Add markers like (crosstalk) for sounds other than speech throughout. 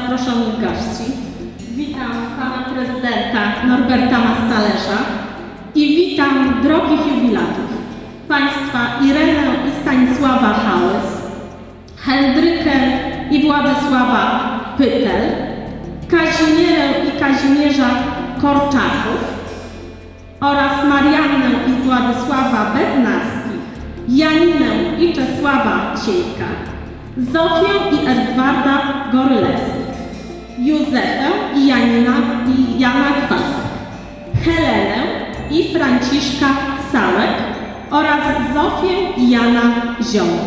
zaproszonych gości. Witam pana prezydenta Norberta Mastalerza i witam drogich jubilatów, państwa Irenę i Stanisława Hałys, Hendrykę i Władysława Pytel, Kazimierę i Kazimierza Korczaków oraz Mariannę i Władysława Bednarskich, Janinę i Czesława Ciejka, Zofię i Edwarda Gorylewskich, Józefę i Janina i Jana Kwasek, Helenę i Franciszka Sałek oraz Zofię i Jana Zioło.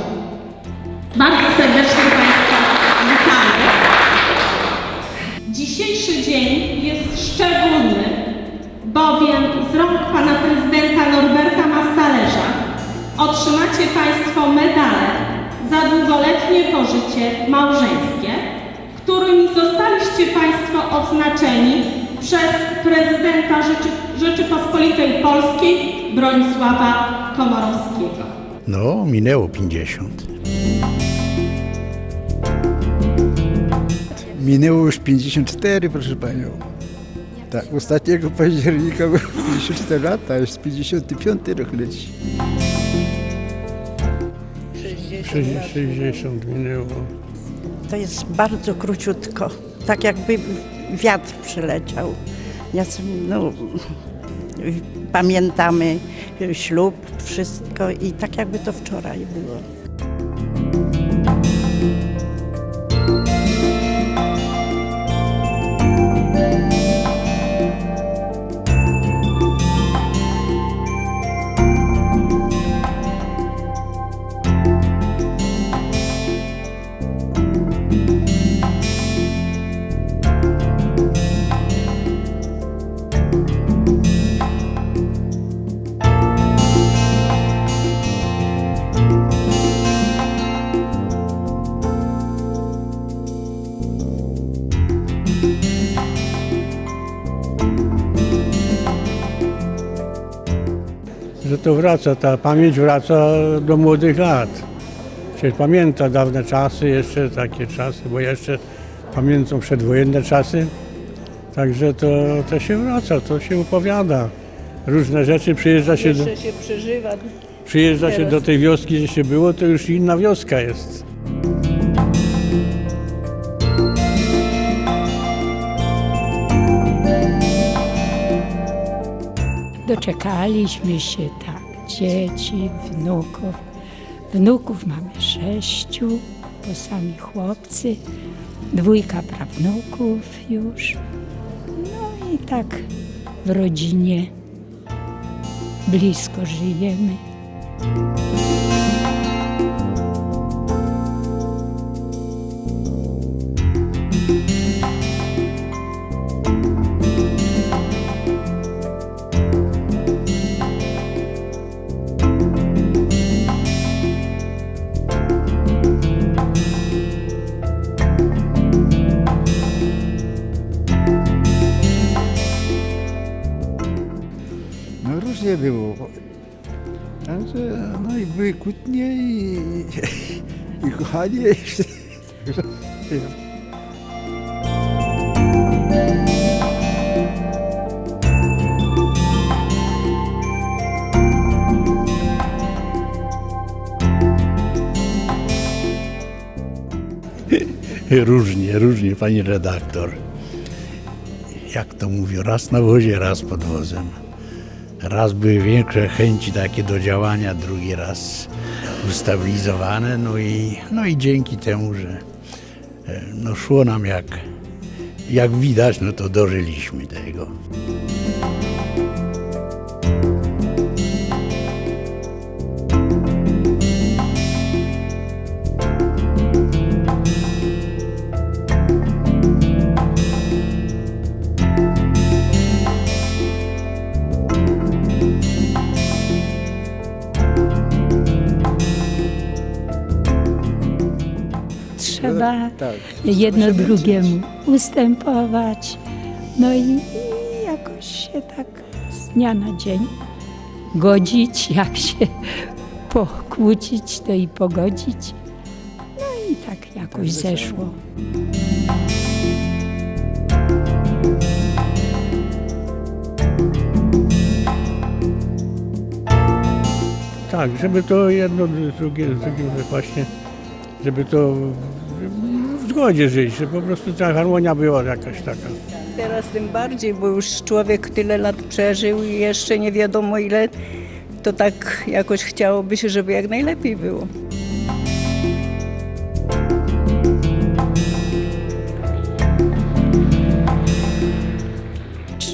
Bardzo serdecznie Państwa witamy. Dzisiejszy dzień jest szczególny, bowiem z rąk Pana Prezydenta Norberta Mastalerza otrzymacie Państwo medale za długoletnie pożycie małżeńskie, odznaczeni przez Prezydenta Rzeczy, Rzeczypospolitej Polskiej Bronisława Komorowskiego. No, minęło 50. Minęło już 54, proszę panią. Tak, ostatniego października było 54 lata, już 55 rok leci. 60 minęło. To jest bardzo króciutko, tak jakby wiatr przyleciał. Ja no, pamiętamy ślub, wszystko i tak jakby to wczoraj było. Że to wraca, ta pamięć wraca do młodych lat. Się pamięta dawne czasy, jeszcze takie czasy, bo jeszcze pamiętam przedwojenne czasy. Także to, to się wraca, to się opowiada. Różne rzeczy przyjeżdża się, do, się przeżywa. przyjeżdża się do tej wioski, gdzie się było, to już inna wioska jest. Doczekaliśmy się tak, dzieci, wnuków. Wnuków mamy sześciu, bo sami chłopcy, dwójka prawnuków już. No i tak w rodzinie blisko żyjemy. Także, no i były kłótnie i, i kochanie. I wszystko. Różnie, różnie, pani redaktor. Jak to mówią, raz na wozie, raz pod wozem. Raz były większe chęci takie do działania, drugi raz ustabilizowane, no i, no i dzięki temu, że e, no szło nam jak, jak widać, no to dożyliśmy tego. trzeba tak. jedno drugiemu ustępować. No i jakoś się tak z dnia na dzień godzić, (laughs) jak się pokłócić, to i pogodzić. No i tak jakoś tak zeszło. Tak, żeby to jedno z drugie, właśnie, żeby to zgodzie żyć, żeby po prostu ta harmonia była jakaś taka. Teraz tym bardziej, bo już człowiek tyle lat przeżył i jeszcze nie wiadomo ile, to tak jakoś chciałoby się, żeby jak najlepiej było.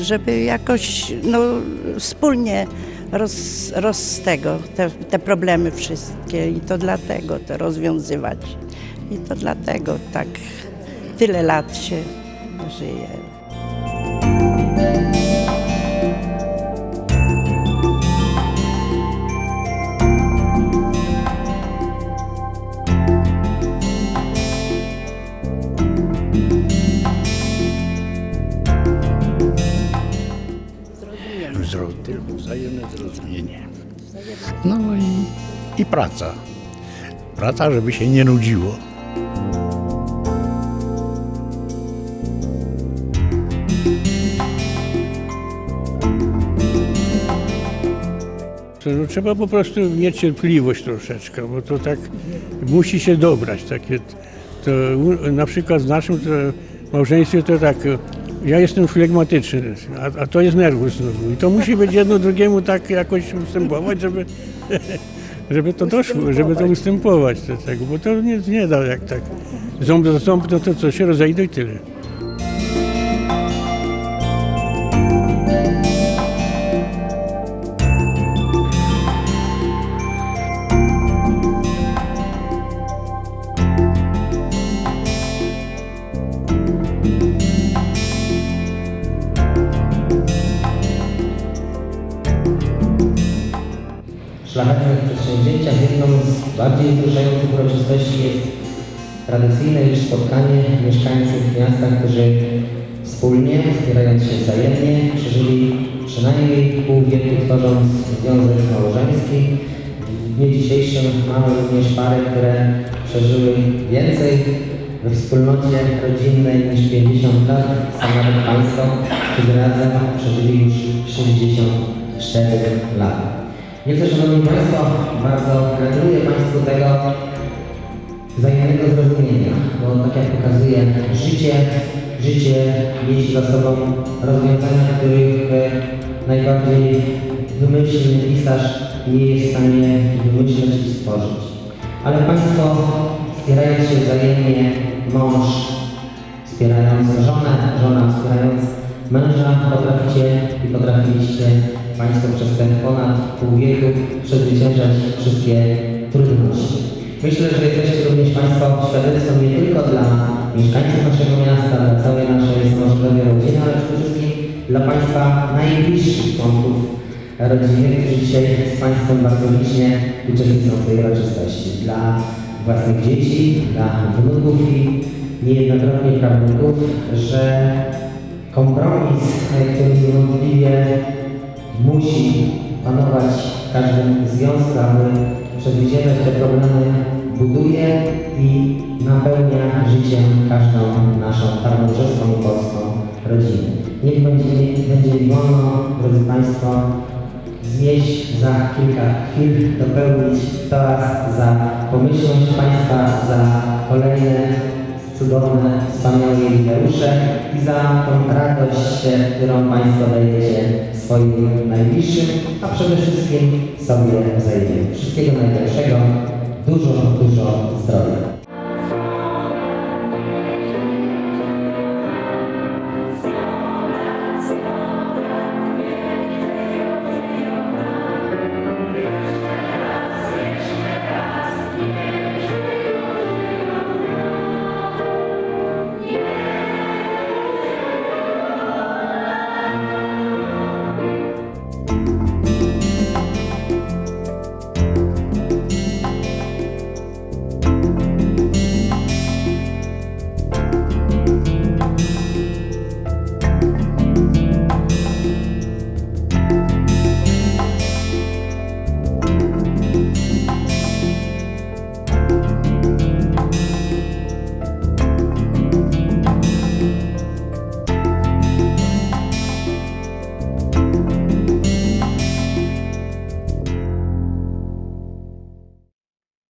Żeby jakoś no, wspólnie roz, roz tego, te, te problemy wszystkie i to dlatego to rozwiązywać. I to dlatego tak tyle lat się żyje. Tylko wzajemne zrozumienie. No i, i praca. Praca, żeby się nie nudziło. To, no, trzeba po prostu mieć cierpliwość troszeczkę, bo to tak musi się dobrać. Takie, to, na przykład w naszym to, małżeństwie to tak, ja jestem flegmatyczny, a, a to jest nerwus znowu. I to musi być jedno drugiemu tak jakoś ustępować, żeby, (laughs) żeby to doszło, żeby to ustępować tego, bo to nie, nie da jak tak ząb do ząb, no to co, się rozejdą i tyle. Bardziej wzruszających uroczystości jest tradycyjne już spotkanie mieszkańców miasta, którzy wspólnie, wspierając się wzajemnie, przeżyli przynajmniej pół wieku tworząc związek małżeński. W dniu dzisiejszym mamy również pary, które przeżyły więcej we wspólnocie rodzinnej niż 50 lat, są nawet Państwo, którzy razem przeżyli już 64 lata. Wielce Szanowni Państwo, bardzo gratuluję Państwu tego wzajemnego zrozumienia, bo tak jak pokazuje życie, życie niesie za sobą rozwiązania, których e, najbardziej wymyślny pisarz nie jest w stanie wymyśleć i stworzyć. Ale Państwo, wspierając się wzajemnie, mąż wspierając żonę, żona wspierając męża, potraficie i potrafiliście Państwo przez ten ponad pół wieku przezwyciężać wszystkie trudności. Myślę, że jesteście również Państwo świadectwem nie tylko dla mieszkańców naszego miasta, dla całej naszej samorządowej rodziny, ale przede wszystkim dla Państwa najbliższych członków rodziny, którzy dzisiaj z Państwem bardzo licznie uczestniczą w tej uroczystości. Dla własnych dzieci, dla wnuków i niejednokrotnie prawników, że kompromis, który niewątpliwie musi panować w każdym związku, aby przezwyciężać te problemy, buduje i napełnia życiem każdą naszą tarnoczeską i polską rodzinę. Niech będzie, będzie mi wolno, drodzy Państwo, znieść za kilka chwil, dopełnić toast za pomyślność Państwa, za kolejne cudowne, wspaniałe jubileusze i za tą radość, e, którą Państwo dajecie swoim najbliższym, a przede wszystkim sobie wzajemnie. Wszystkiego najlepszego, dużo, dużo